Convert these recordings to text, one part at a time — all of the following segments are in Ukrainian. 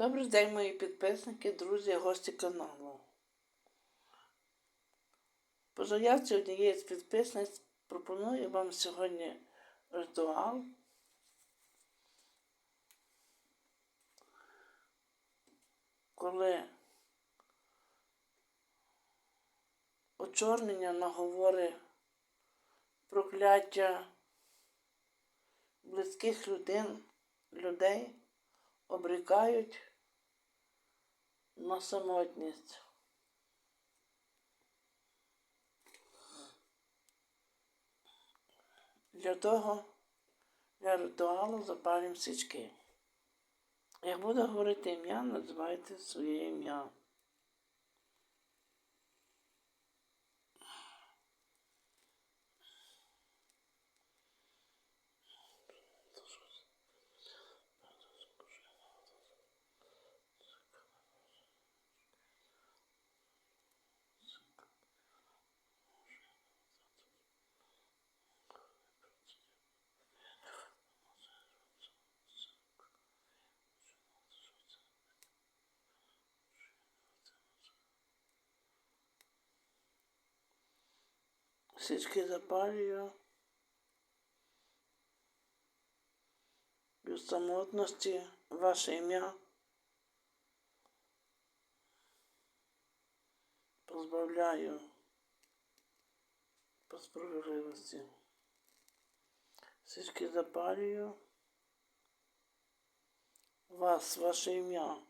Добрий день, мої підписники, друзі, гості каналу. По заявці однієї з підписниць пропоную вам сьогодні ритуал. Коли очорнення наговори прокляття близьких людей, людей обрікають на самотність. Для того, для ритуалу запалюємо свічки. Як буду говорити ім'я, називайте своє ім'я. Свічки запалюю. Від самотності ваше ім'я. Позбавляю по справедливості. Свічки запалюю. Вас, ваше ім'я.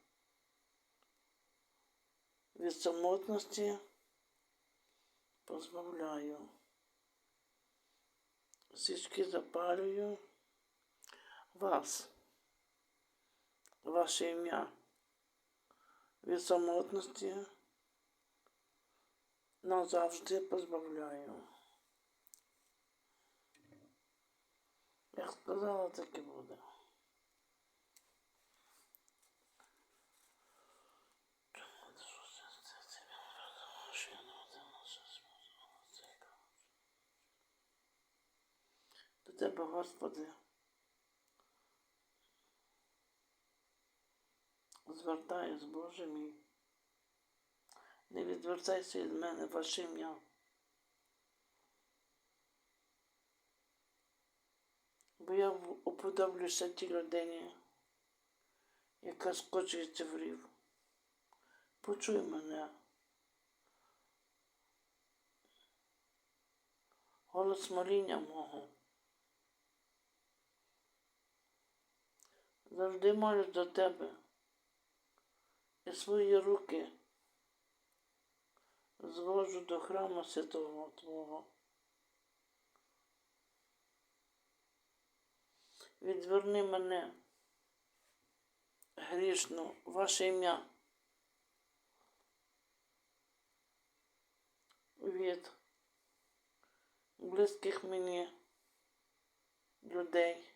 Від самотності позбавляю. Свічки запалюю. Вас, ваше ім'я. Від самотності назавжди позбавляю. Як сказала, так і буде. Тебе, Господи, звертаюсь, Боже мій. Не відвертайся від мене ваше ім'я. Бо я уподоблюся тій людині, яка скочується в рів. Почуй мене. Голос моління мого. Завжди молюсь до тебе і свої руки звожу до храму святого Твого. Відверни мене, грішну, ваше ім'я від близьких мені людей.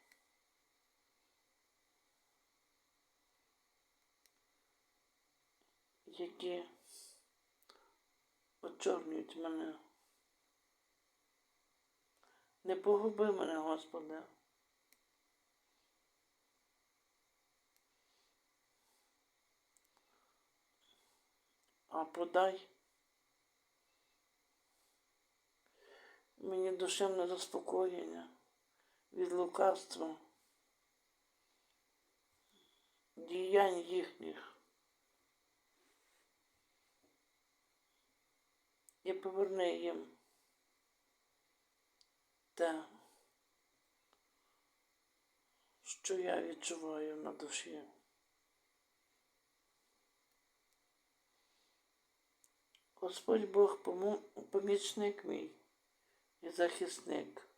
Які очорнюють мене. Не погуби мене, Господи. А подай мені душевне заспокоєння від лукавства, діянь їхніх. І поверни їм те, що я відчуваю на душі. Господь Бог помічник мій і захисник.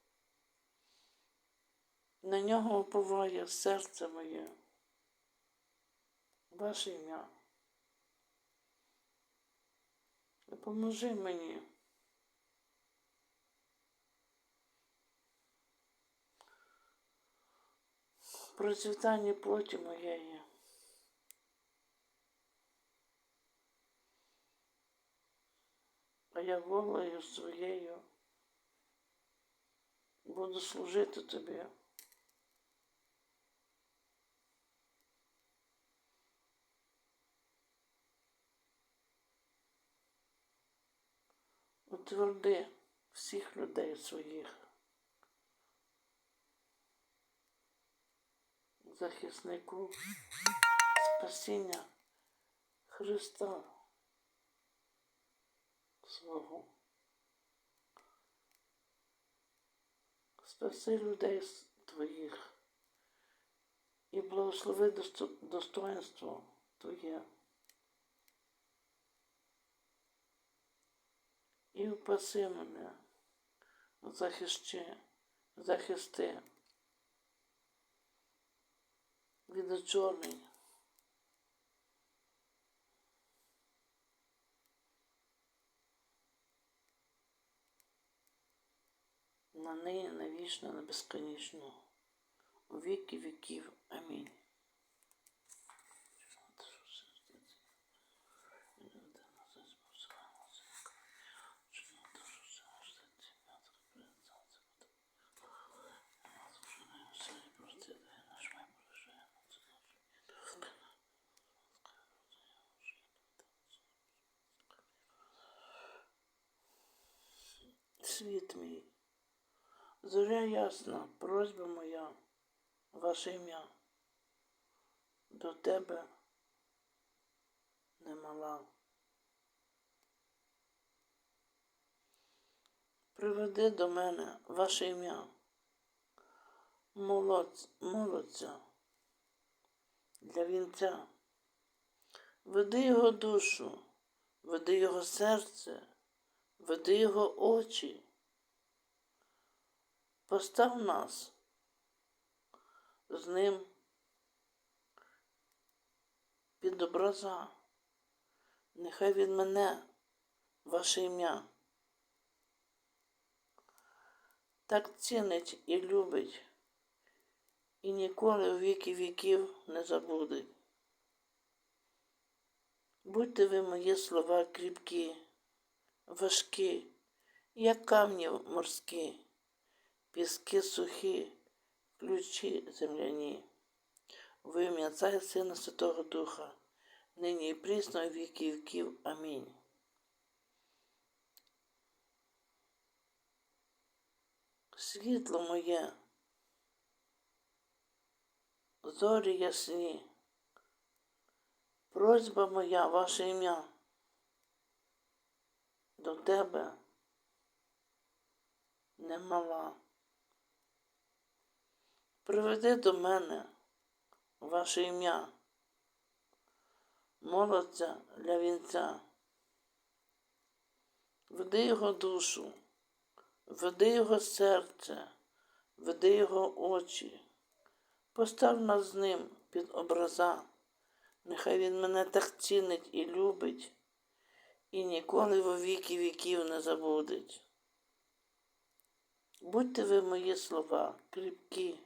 На нього уповає серце моє, ваше ім'я. Допоможи мені. Процвітання плоті моєї. А я волею своєю буду служити тобі. Утверди всіх людей своїх. Захиснику спасіння Христа свого. Спаси людей твоїх і благослови достоинство Твоє. І упаси мене, захищи, захисти від очорнень. На неї навічно, на безконечно, у віки віків. Амінь. Світ мій, зоря ясна, просьба моя, ваше ім'я, до тебе немала. Приведи до мене ваше ім'я, молодь, молодця для вінця. Веди його душу, веди його серце, веди його очі. Постав нас з ним під образа. Нехай від мене ваше ім'я. Так цінить і любить, і ніколи у віки віків не забудеть. Будьте ви мої слова кріпкі, важкі, як камні морські, піски сухі, ключі земляні. В Отця і Сина Святого Духа, нині і прісно віки віків. Амінь. Світло моє, зорі ясні, просьба моя, ваше ім'я, до тебе немала. Приведи до мене ваше ім'я, молодця для вінця. Веди його душу, веди його серце, веди його очі, постав нас з ним під образа, нехай він мене так цінить і любить, і ніколи во віки віків не забудеть. Будьте ви мої слова, кріпкі,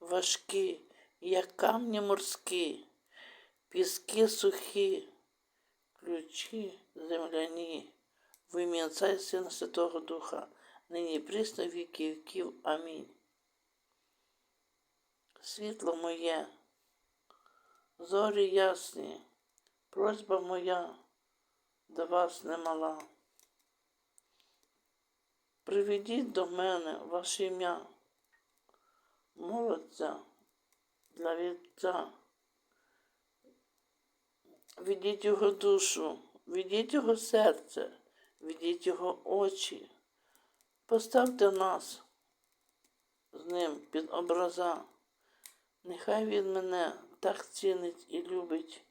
важкі, як камні морські, піски сухі, ключі земляні, в ім'я Отця і Сина Святого Духа, нині і прісно віки віків. Амінь. Світло моє, зорі ясні, просьба моя до вас немала. Приведіть до мене ваше ім'я, молодця для вівця. Ведіть його душу, ведіть його серце, ведіть його очі. Поставте нас з ним під образа. Нехай він мене так цінить і любить.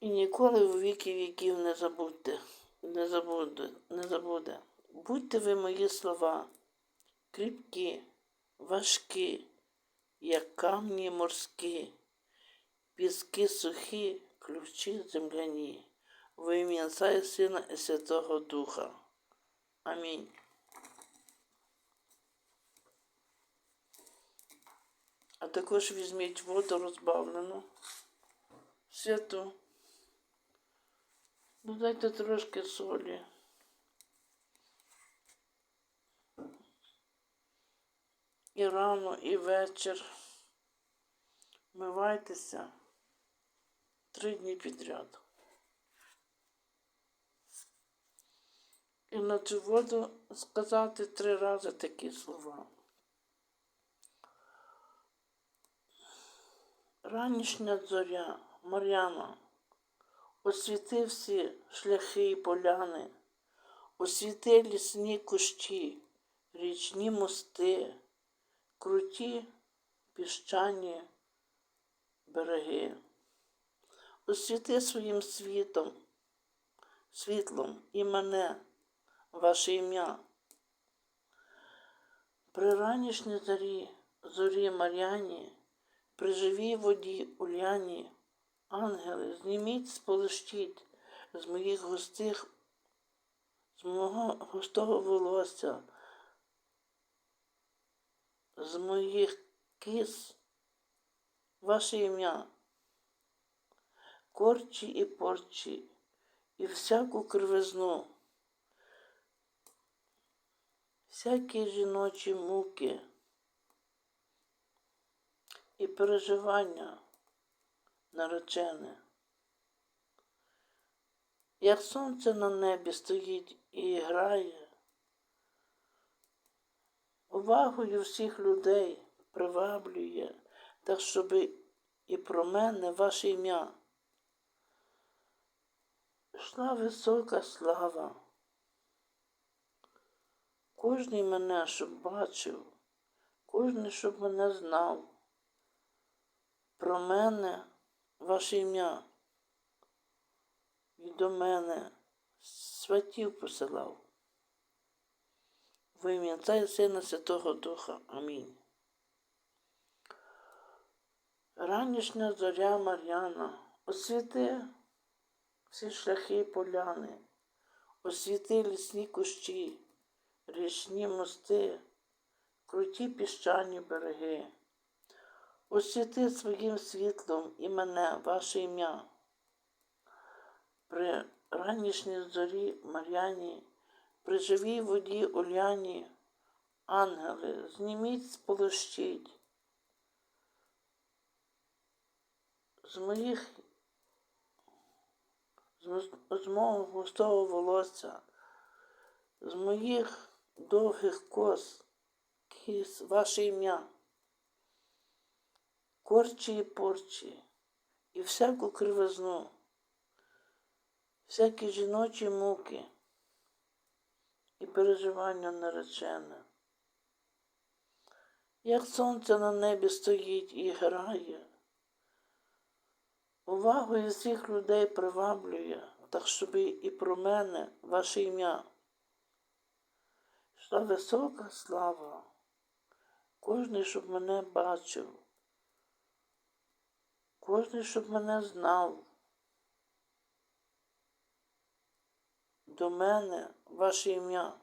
І ніколи в віки віків не забудьте, не забуде, не забуде. Будьте ви мої слова, кріпкі, важкі, як камні морські, піски сухі, ключі земляні, во ім'я Отця і Сина і Святого Духа. Амінь. А також візьміть воду розбавлену, святу. Додайте трошки солі. І рано, і вечір. Мивайтеся три дні підряд. І на цю воду сказати три рази такі слова. Ранішня зоря, Мар'яна, освіти всі шляхи і поляни, освіти лісні кущі, річні мости, круті піщані береги. Освіти своїм світом, світлом і мене, ваше ім'я. При ранішній зорі, зорі Мар'яні, при живій воді Уляні, ангели, зніміть, сполощіть з моїх густих, з мого густого волосся, з моїх кис, ваше ім'я, корчі і порчі, і всяку кривизну, всякі жіночі муки і переживання наречене. Як сонце на небі стоїть і грає, увагою всіх людей приваблює, так щоби і про мене ваше ім'я. Йшла висока слава. Кожний мене, щоб бачив, кожний, щоб мене знав. Про мене ваше ім'я і до мене святів посилав. В ім'я Отця і Сина Святого Духа. Амінь. Ранішня зоря Мар'яна, освіти всі шляхи поляни, освіти лісні кущі, річні мости, круті піщані береги. Освіти своїм світлом і мене, ваше ім'я. При ранішній зорі Мар'яні, при живій воді Уляні, ангели, зніміть, сполощіть. З моїх з мого густого волосся, з моїх довгих кос, кіс, ваше ім'я корчі і порчі, і всяку кривизну, всякі жіночі муки і переживання наречене. Як сонце на небі стоїть і грає, увагою всіх людей приваблює, так щоб і про мене ваше ім'я. Йшла висока слава, кожний, щоб мене бачив. Кожний, щоб мене знав. До мене ваше ім'я.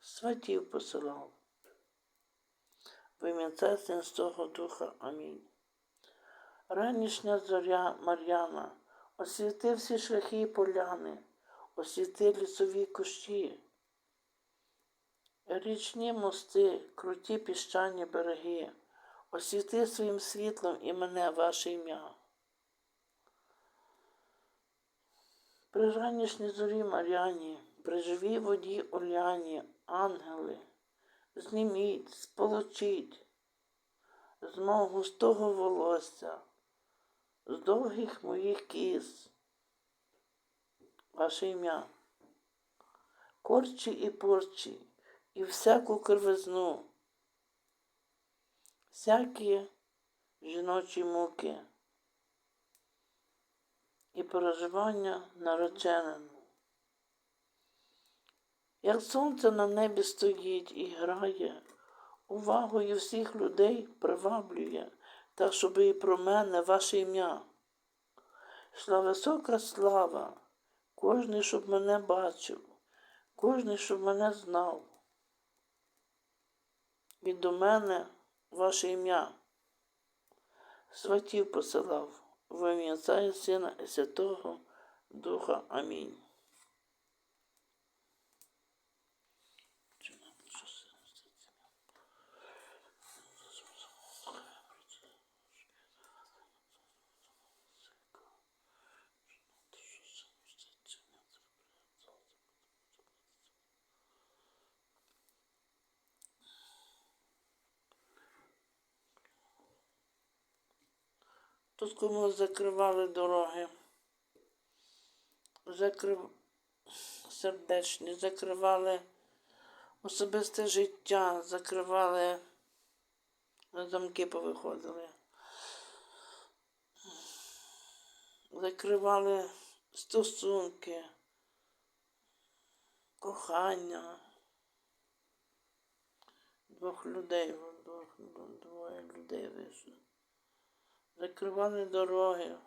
Святів посилав. В ім'я Святого Духа. Амінь. Ранішня зоря Мар'яна, освіти всі шляхи і поляни, освіти лісові кущі, річні мости, круті піщані береги освіти своїм світлом і мене, ваше ім'я. При ранішній зорі Мар'яні, при живій воді Оляні, ангели, зніміть, сполучіть з мого густого волосся, з довгих моїх кіз, ваше ім'я, корчі і порчі, і всяку кривизну всякі жіночі муки і переживання нареченим. Як сонце на небі стоїть і грає, увагою всіх людей приваблює, так, щоб і про мене ваше ім'я. Йшла висока слава, кожний, щоб мене бачив, кожний, щоб мене знав. І до мене ваше ім'я. Сватів посилав в ім'я і Сина і Святого Духа. Амінь. Тут комусь закривали дороги. Закрив... сердечні, закривали особисте життя, закривали, замки повиходили. Закривали стосунки, кохання. Двох людей, двох, двоє людей вийшло. Закривали дороги.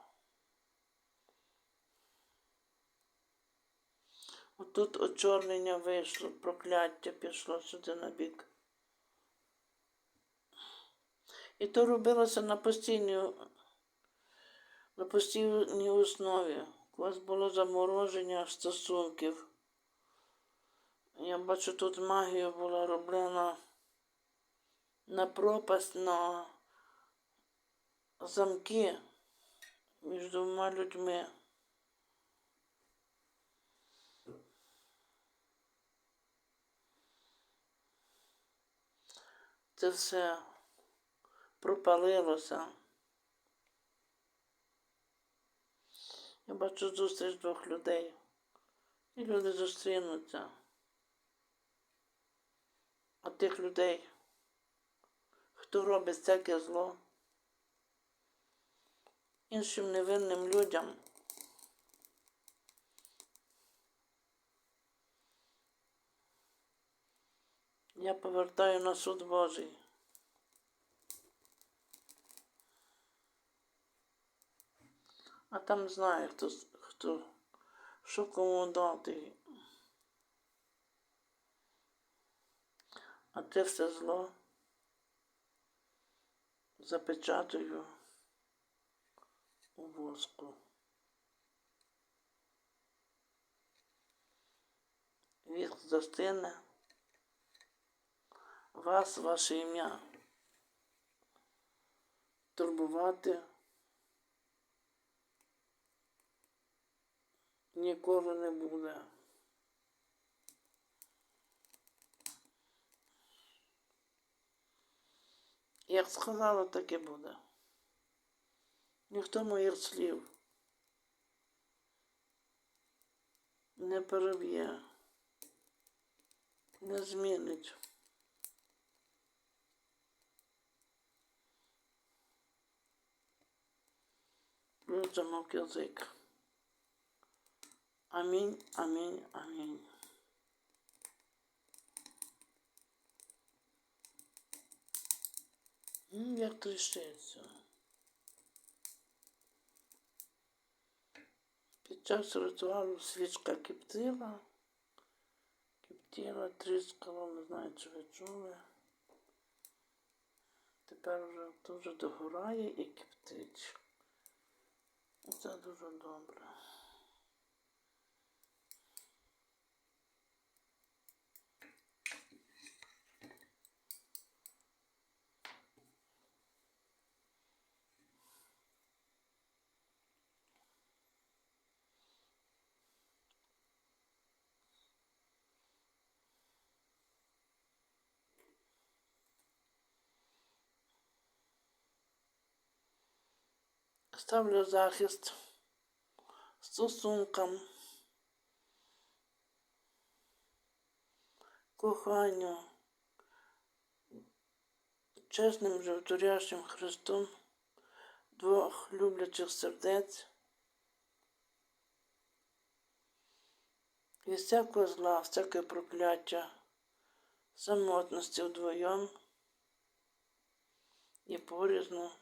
Отут очорнення вийшло, прокляття пішло сюди на бік. І то робилося на постійній, на постійній основі. У вас було замороження стосунків. Я бачу, тут магія була роблена на пропасть, на замки між двома людьми. Це все пропалилося. Я бачу зустріч двох людей. І люди зустрінуться. А тих людей, хто робить всяке зло, іншим невинним людям. Я повертаю на суд Божий. А там знає, хто, хто що кому дати. А те все зло запечатаю у воску. Віск застине вас, ваше ім'я. Турбувати ніколи не буде. Як сказала, так і буде. Ніхто моїх слів не переб'є, не змінить. Замок язик. Амінь, амінь, амінь. Як тріщиться. Час ритуалу свічка киптила, кіптіла, тріскала, не знаю, чи ви чули. Тепер вже дуже догорає і киптить. Це дуже добре. Ставлю захист стосункам, коханню, чесним животворящим Христом двох люблячих сердець і всякого зла, всяке прокляття, самотності вдвоєм і порізно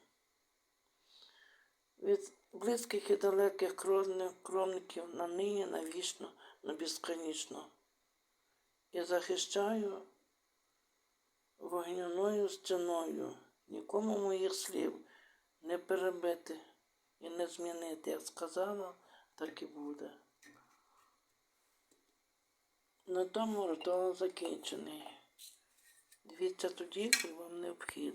від близьких і далеких кровних кровників на нині, навічно, на безконечно. Я захищаю вогняною стіною, нікому моїх слів не перебити і не змінити. Як сказала, так і буде. На тому ритуал закінчений. Дивіться тоді, коли вам необхідно.